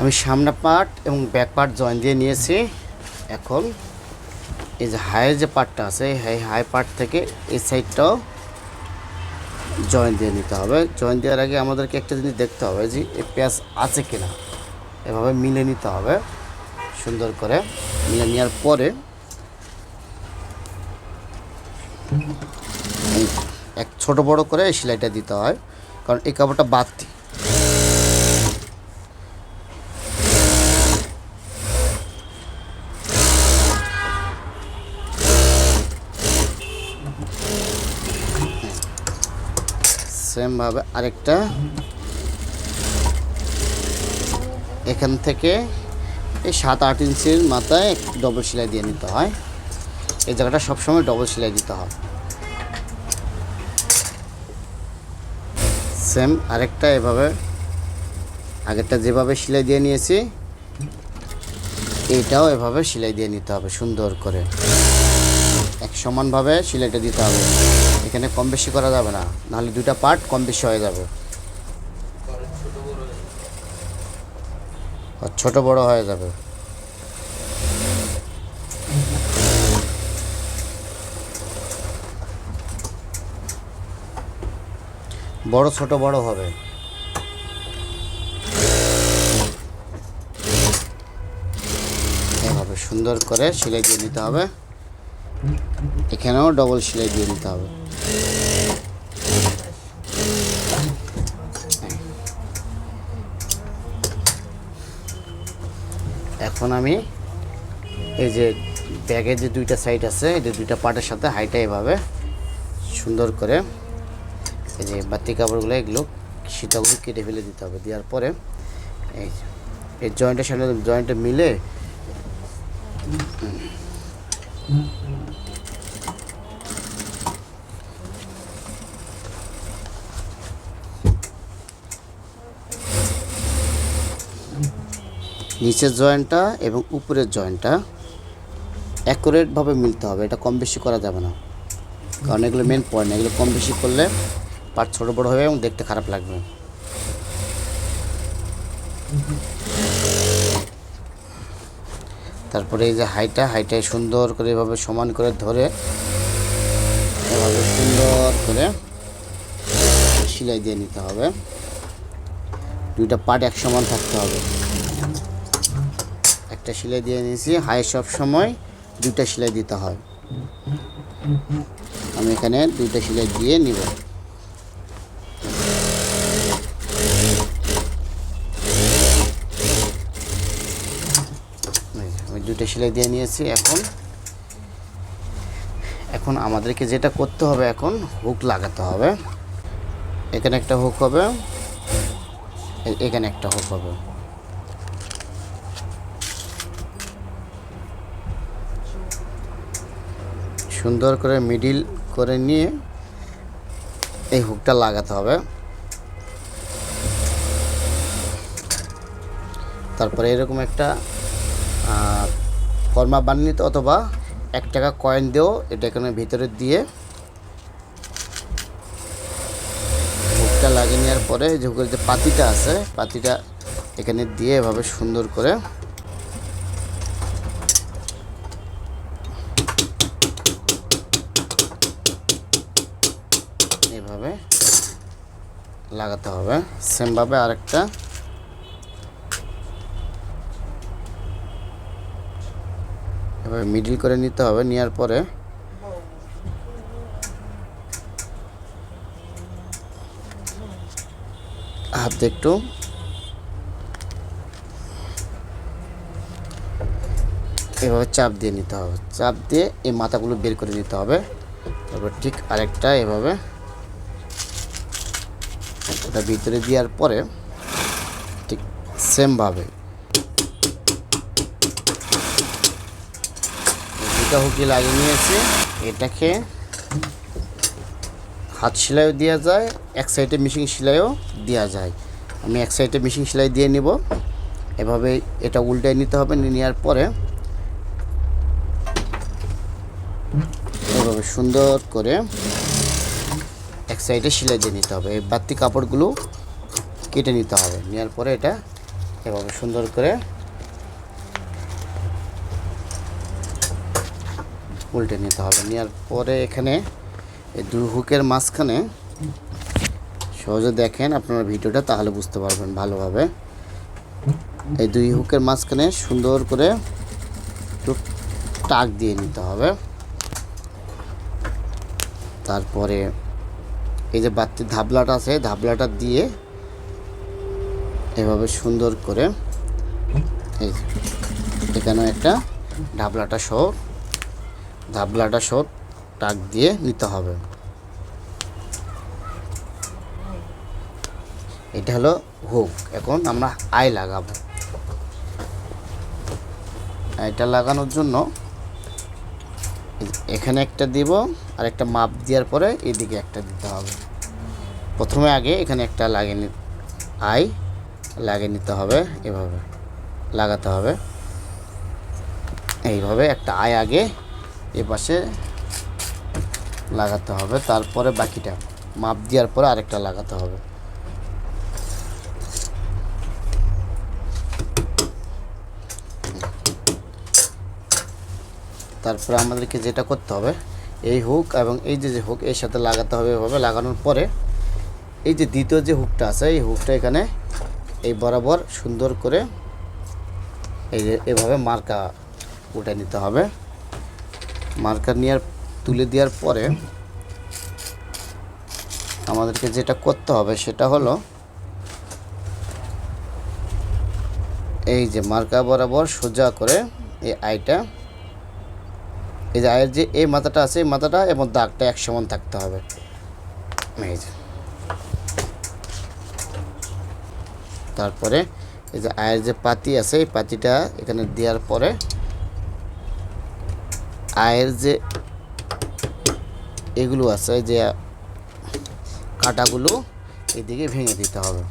আমি সামনে পার্ট এবং ব্যাক পার্ট জয়েন দিয়ে নিয়েছি। এখন এই যে হাইয়ের যে পার্টটা আছে, এই হাই পার্ট থেকে এই সাইডটাও জয়েন দিয়ে নিতে হবে। জয়েন দেওয়ার আগে আমাদেরকে একটা জিনিস দেখতে হবে যে এই পেঁয়াজ আছে কিনা। এভাবে মিলে নিতে হবে, সুন্দর করে মিলে নেওয়ার পরে এক ছোট বড় করে এই সেলাইটা দিতে হয়, কারণ এই কাপড়টা বাড়তি। সেমভাবে আরেকটা। এখান থেকে এই সাত আট ইঞ্চির মাথায় ডবল সেলাই দিয়ে নিতে হয়। এই জায়গাটা সবসময় ডবল সেলাই দিতে হয়। সেম আরেকটা এভাবে, আগেরটা যেভাবে সেলাই দিয়ে নিয়েছি, এইটাও এভাবে সেলাই দিয়ে নিতে হবে সুন্দর করে। এক সমানভাবে সেলাইটা দিতে হবে। এখানে কম বেশি করা যাবে না। নাহলে দুইটা পার্ট কম বেশি হয়ে যাবে। ছোট বড় হয়ে যাবে। বড়, ছোট, বড় হবে। সুন্দর করে সেলাই দিয়ে নিতে হবে। এখানেও ডবল সেলাই দিয়ে নিতে হবে। এখন আমি এই যে ব্যাগের যে দুইটা সাইড আছে, এই দুইটা পার্টের সাথে হাইটা এভাবে সুন্দর করে এই যে বাতি কাপড়গুলো এগুলো সীতাগুলো কেটে ফেলে দিতে হবে। দেওয়ার পরে এই এই জয়েন্টের সাথে জয়েন্টে মিলে নিচের জয়েন্টটা এবং উপরের জয়েন্টটা অ্যাকুরেটভাবে মিলতে হবে। এটা কম বেশি করা যাবে না। কারণ এগুলো মেন পয়েন্ট এগুলো কম বেশি করলে পার্ট ছোটো বড়ো হবে এবং দেখতে খারাপ লাগবে। তারপরে এই যে হাইটা হাইটায় সুন্দর করে এভাবে সমান করে ধরে, এভাবে সুন্দর করে সেলাই দিয়ে নিতে হবে। দুইটা পার্ট এক সমান থাকতে হবে। একটা সেলাই দিয়ে নিয়েছি। হাই সব সময় দুইটা সেলাই দিতে হয়। আমি এখানে দুইটা সেলাই দিয়ে নিব। আমি দুইটা সেলাই দিয়ে নিয়েছি এখন। এখন আমাদেরকে যেটা করতে হবে এখন, হুক লাগাতে হবে। এখানে একটা হুক হবে। এখানে একটা হুক হবে। সুন্দর করে মিডিল করে নিয়ে এই হুকটা লাগাতে হবে। তারপরে এরকম একটা ফর্মা বানিয়ে অথবা এক টাকা কয়েন দিয়েও এটা এখানে ভিতরে দিয়ে হুকটা লাগিয়ে নেওয়ার পরে যে হুকের যে পাতিটা আছে, পাতিটা এখানে দিয়ে এভাবে সুন্দর করে এভাবে লাগাতে হবে, সেমভাবে আরেকটা এভাবে মিডিল করে নিতে হবে, নেওয়ার পরে হাতে একটু এভাবে চাপ দিয়ে নিতে হবে। চাপ দিয়ে এই মাথাগুলো বের করে নিতে হবে। তারপর ঠিক আরেকটা এভাবে ওটা ভিতরে দেওয়ার পরে ঠিক সেমভাবে। দুটা হুকি লাগিয়ে নিয়েছি। এটাকে হাত সেলাইও দেওয়া যায়, এক সাইডে মেশিন সেলাইও দেওয়া যায়। আমি এক সাইডে মেশিন সেলাই দিয়ে নিব। এভাবে এটা উল্টায় নিতে হবে নেওয়ার পরে এভাবে সুন্দর করে সাইডে সেলাই দিয়ে নিতে হবে। এই বাড়তি কাপড়গুলো কেটে নিতে হবে। নেওয়ার পরে এটা এভাবে সুন্দর করে উল্টে নিতে হবে। নেওয়ার পরে এখানে এই দুই হুকের মাঝখানে সহজে দেখেন আপনারা ভিডিওটা, তাহলে বুঝতে পারবেন ভালোভাবে। এই দুই হুকের মাঝখানে সুন্দর করে একটু টাক দিয়ে নিতে হবে। তারপরে এই যে বাতির ধাবলাটা আছে ধাবলাটা দিয়ে এভাবে সুন্দর করে এই যে, এখানেও একটা ঢাবলাটা সহ ধাবলাটা সহ টাক দিয়ে নিতে হবে। এটা হলো হুক। এখন আমরা আই লাগাবো। এটা লাগানোর জন্য এখানে একটা দিব, আর একটা মাপ দেওয়ার পরে এদিকে একটা দিতে হবে। প্রথমে আগে এখানে একটা লাগিয়ে নি, আই লাগিয়ে নিতে হবে, এভাবে লাগাতে হবে। এইভাবে একটা আয় আগে এ পাশে লাগাতে হবে, তারপরে বাকিটা মাপ দেওয়ার পরে আরেকটা লাগাতে হবে। তারপরে আমাদেরকে যেটা করতে হবে, এই হুক এবং এই যে যে হুক এর সাথে লাগাতে হবে এভাবে। লাগানোর পরে এই যে দ্বিতীয় যে হুকটা আছে, এই হুকটা এখানে এই বরাবর সুন্দর করে এই যে এভাবে মার্কা উঠে নিতে হবে। মার্কা নেওয়ার, তুলে দেওয়ার পরে আমাদেরকে যেটা করতে হবে সেটা হলো এই যে মার্কা বরাবর সোজা করে এই আইটা এই যে আয়ের যে, এই মাথাটা আছে, এই মাথাটা এবং দাগটা এক সমান থাকতে হবে। এই যে। তারপরে এই যে আয়ের যে পাতি আছে, এই পাতিটা এখানে দেওয়ার পরে আয়ের যে এগুলো আছে, যে কাটাগুলো, এদিকে ভেঙে দিতে হবে।